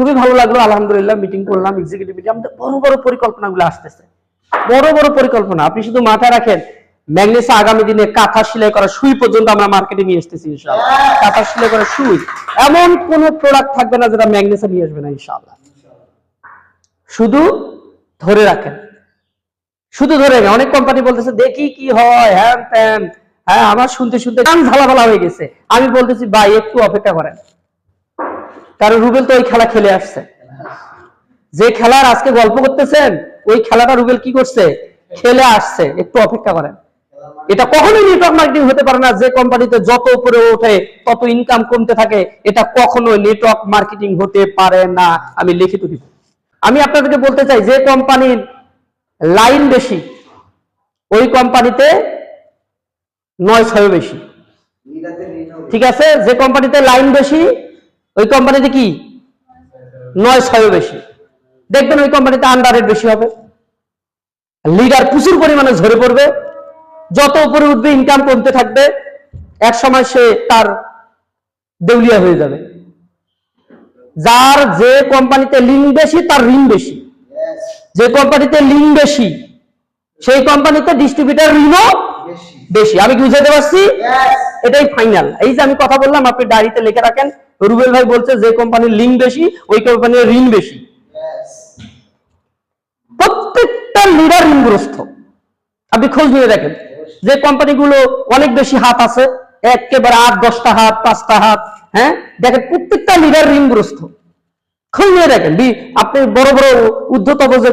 খুবই ভালো লাগল আলহামদুলিল্লাহ মিটিং করলাম এক্সিকিউটিভ মিটিং আমাদের বড় বড় পরিকল্পনাগুলো আসতেছে। বড় বড় পরিকল্পনা আপনি শুধু মাথায় রাখেন ম্যাগনেসা আগামী দিনে কাঁথা সেলাই করা সুই পর্যন্ত আমরা মার্কেটে নিয়ে আসতেছি ইনশাআল্লাহ। কাঁথা সেলাই করা সুই এমন কোন প্রোডাক্ট থাকবে না যেটা ম্যাগনেসা নিয়ে আসবে না ইনশাআল্লাহ। শুধু ধরে রাখেন। শুধু ধরে রাখেন অনেক কোম্পানি বলতেছে দেখি কি হয় হ্যান ত্যান। হ্যাঁ আমার শুনতে শুনতে কান ঝালাফালা হয়ে গেছে। আমি বলতেছি ভাই একটু অপেক্ষা করেন। কারণ রুবেল তো ওই খেলা খেলে আসছে। যে খেলার আজকে গল্প করতেছেন, ওই খেলাটা রুবেল কি করছে? খেলে আসছে। একটু অপেক্ষা করেন। এটা কখনোই নেটওয়ার্ক মার্কেটিং হতে পারে না, যে কোম্পানিতে যত উপরে ওঠে, তত ইনকাম কমতে থাকে। এটা কখনো নেটওয়ার্ক মার্কেটিং হতে পারে না। আমি লিখিত দিব। আমি আপনাদেরকে বলতে চাই, যে কোম্পানির লাইন বেশি, ওই কোম্পানিতে নয় ছয় বেশি। ঠিক আছে? যে কোম্পানিতে লাইন বেশি ওই কোম্পানিতে কি? নয় ছয় বেশি। দেখবেন ওই কোম্পানিতে আন্ডার রেট বেশি হবে। লিডার প্রচুর পরিমাণে ঝরে পড়বে। যত উপরে উঠবে ইনকাম কমতে থাকবে। এক সময় সে তার দেউলিয়া হয়ে যাবে। যার যে কোম্পানিতে লিঙ্ক বেশি তার ঋণ বেশি। যে কোম্পানিতে লিঙ্ক বেশি সেই কোম্পানিতে ডিস্ট্রিবিউটার ঋণও বেশি। আমি কি বুঝাতে পারছি? এটাই ফাইনাল এই যে আমি কথা বললাম আপনি ডায়েরিতে লিখে রাখেন। রুবেল ভাই বলছে যে কোম্পানির লিঙ্ক বেশি ওই কোম্পানির ঋণ বেশি। প্রত্যেকটা লিডার ঋণগ্রস্ত। আপনি খোঁজ নিয়ে দেখেন যে কোম্পানিগুলো অনেক বেশি হাত আছে একেবারে আট দশটা হাত পাঁচটা হাত হ্যাঁ? দেখেন প্রত্যেকটা লিডার ঋণগ্রস্ত। খোঁজ নিয়ে দেখেন আপনি বড় বড় ঊর্ধ্বতম যে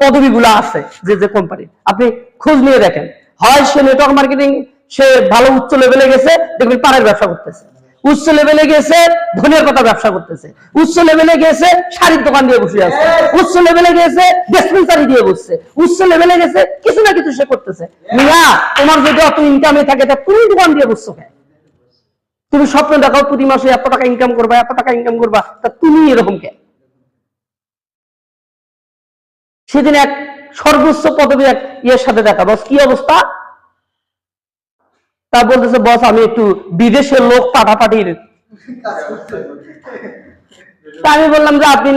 পদবিগুলো আছে যে যে কোম্পানি আপনি খোঁজ নিয়ে দেখেন। হয় সে নেটওয়ার্ক মার্কেটিং সে ভালো উচ্চ লেভেলে গেছে দেখবেন পানের ব্যবসা করতেছে। উচ্চ লেভেলে গেছে ধনের কথা ব্যবসা করতেছে। উচ্চ লেভেলে গেছে, শাড়ির দোকান দিয়ে বসে আছে। উচ্চ লেভেলে গেছে ডিসপেন্সারি দিয়ে বসছে। উচ্চ লেভেলে গেছে, কিছু না কিছু সে করতেছে। মিয়া, তোমার যদি অত ইনকামে থাকে, তা তুমি দোকান দিয়ে বসছো কেন? তুমি স্বপ্ন দেখাও, প্রতি মাসে এত টাকা ইনকাম করবা, এত টাকা ইনকাম করবা, তা তুমি এরকম কে সেদিন এক সর্বোচ্চ পদবী এক ইয়ের সাথে দেখা। বস, কি অবস্থা? তা বলতেছে বস আমি একটু বিদেশের লোক পাঠাপাঠির। তা আমি বললাম যে আপনি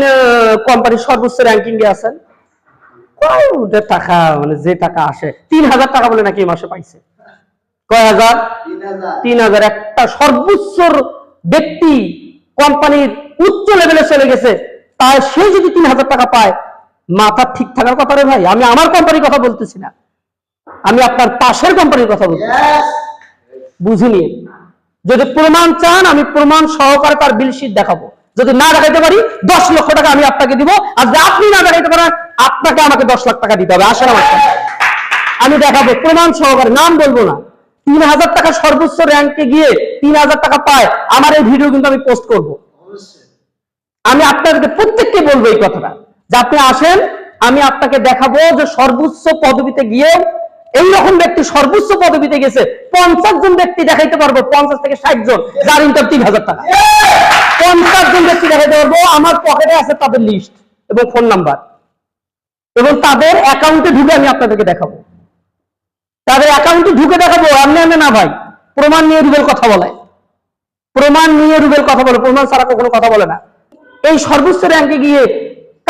কোম্পানির সর্বোচ্চ র্যাঙ্কিং এ আছেন। ওদের টাকা মানে যে টাকা আসে তিন হাজার টাকা বলে নাকি মাসে পাইছে। কয় হাজার? তিন হাজার। একটা সর্বোচ্চ ব্যক্তি কোম্পানির উচ্চ লেভেলে চলে গেছে। তাই সে যদি তিন হাজার টাকা পায় মাথা ঠিক থাকার কথা রে ভাই আমি আমার কোম্পানির কথা বলতেছি না। আমি আপনার পাশের কোম্পানির কথা বলছি বুঝিনি। যদি প্রমাণ চান, আমি প্রমাণ সহকারে তার বিল শীট দেখাবো। যদি না দেখাইতে পারি, দশ লক্ষ টাকা আমি আপনাকে দিব। আর যদি আপনি না দেখাইতে পারেন, আপনাকে আমাকে দশ লাখ টাকা দিতে হবে। আসেন আমার। আমি দেখাবো। প্রমাণ সহকারে, নাম বলব না। তিন হাজার টাকা সর্বোচ্চ র্যাঙ্কে গিয়ে তিন হাজার টাকা পায়। আমার এই ভিডিও কিন্তু আমি পোস্ট করব। আমি আপনাদেরকে প্রত্যেককে বলব এই কথাটা। যে আপনি আসেন, আমি আপনাকে দেখাবো যে সর্বোচ্চ পদবিতে গিয়ে এইরকম ব্যক্তি সর্বোচ্চ পদবিতে গেছে, পঞ্চাশ জন ব্যক্তি দেখাইতে পারব, পঞ্চাশ থেকে ষাট জন, যার ইনকাম তিন হাজার টাকা। পঞ্চাশ জন ব্যক্তি দেখাইতে পারব, আমার পকেটে আছে তাদের লিস্ট এবং ফোন নাম্বার এবং তাদের অ্যাকাউন্টে ঢুকে আমি আপনাদেরকে দেখাবো। তাদের অ্যাকাউন্টে ঢুকে দেখাবো এমনি এমনি না ভাই, প্রমাণ নিয়ে রুবেল কথা বলে। প্রমাণ নিয়ে রুবেল কথা বলে, প্রমাণ ছাড়া কখনো কথা বলে না। এই সর্বোচ্চ র্যাঙ্কে গিয়ে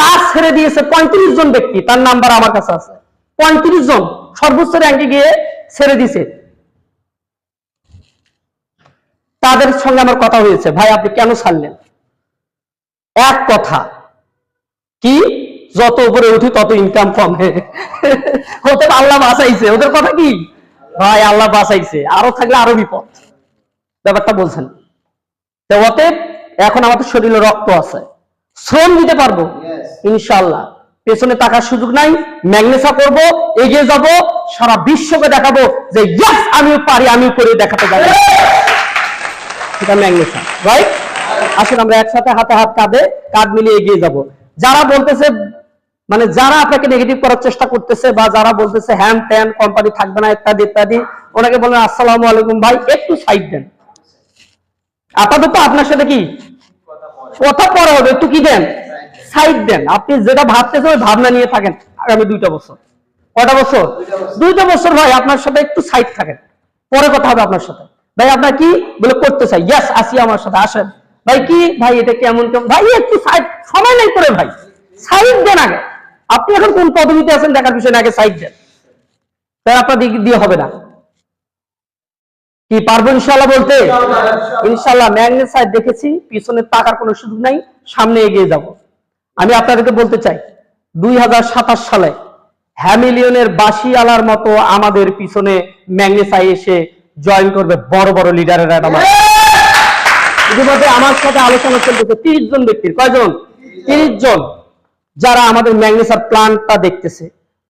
কাজ ছেড়ে দিয়েছে পঁয়ত্রিশ জন ব্যক্তি, তার নাম্বার আমার কাছে আছে। পঁয়ত্রিশ জন। সর্বোচ্চ র্যাঙ্কে গিয়ে ছেড়ে দিছে। তাদের সঙ্গে আমার কথা হয়েছে। ভাই আপনি কেন ছাড়লেন? এক কথা কি? যত উপরে উঠি তত ইনকাম কমে। হতে আল্লাহ বাঁচাইছে। ওদের কথা কি? ভাই আল্লাহ বাঁচাইছে। আরও থাকলে আরও বিপদ। ব্যাপারটা বলছেন। তো অতএব এখন আমাদের শরীরে রক্ত আছে। শ্রম দিতে পারব? ইনশাল্লাহ পেছনে টাকার সুযোগ নাই, ম্যাগনেসা করব, এগিয়ে যাব, সারা বিশ্বকে দেখাবো যে ইয়াস আমিও পারি আমিও করে দেখাতে যাব। সেটা ম্যাগনেসা রাইট আসুন আমরা একসাথে হাতে হাত কাঁধে, কাঁধ মিলিয়ে এগিয়ে যাব। যারা বলতেছে মানে যারা আপনাকে নেগেটিভ করার চেষ্টা করতেছে বা যারা বলতেছে, হ্যান ত্যান কোম্পানি থাকবে না, ইত্যাদি ইত্যাদি ওনাকে বলেন আসসালামু আলাইকুম ভাই, একটু সাইড দেন। আপাতত আপনার সাথে কি? কথা পরে হবে, একটু কি দেন? সাইড দেন। আপনি যেটা ভাবতেছেন ওই ভাবনা নিয়ে থাকেন আগামী দুইটা বছর। কটা বছর? দুইটা বছর। ভাই আপনার সাথে একটু সাইড থাকেন। পরে কথা হবে আপনার সাথে। ভাই আপনার কি? বলে করতে চাই। ইয়াস আসি আমার সাথে আসেন। ভাই কি? ভাই এটা কেমন কেমন? ভাই একটু সাইড সময় নেই করে ভাই। সাইড দেন আগে। আপনি এখন কোন পদবিতে আছেন দেখার বিষয় আগে সাইড দেন। তাই আপনার দিক দিয়ে হবে না। কি পারব ইনশাল্লাহ বলতে? ইনশাল্লাহ ম্যাগনেট সাইড দেখেছি পিছনে তাকার কোনো সুযোগ নাই সামনে এগিয়ে যাব। আমি আপনাদেরকে বলতে চাই, দুই হাজার সাতাশ সালে হ্যামিলিয়নের বাসি আলার মতো আমাদের পিছনে ম্যাগনেসাই এসে জয়েন করবে বড় বড় লিডারেরা ইতিমধ্যে আমার সাথে আলোচনা চলতেছে তিরিশ জন ব্যক্তির। কয়জন? তিরিশ জন যারা আমাদের ম্যাগনেসার প্লান্টটা দেখতেছে।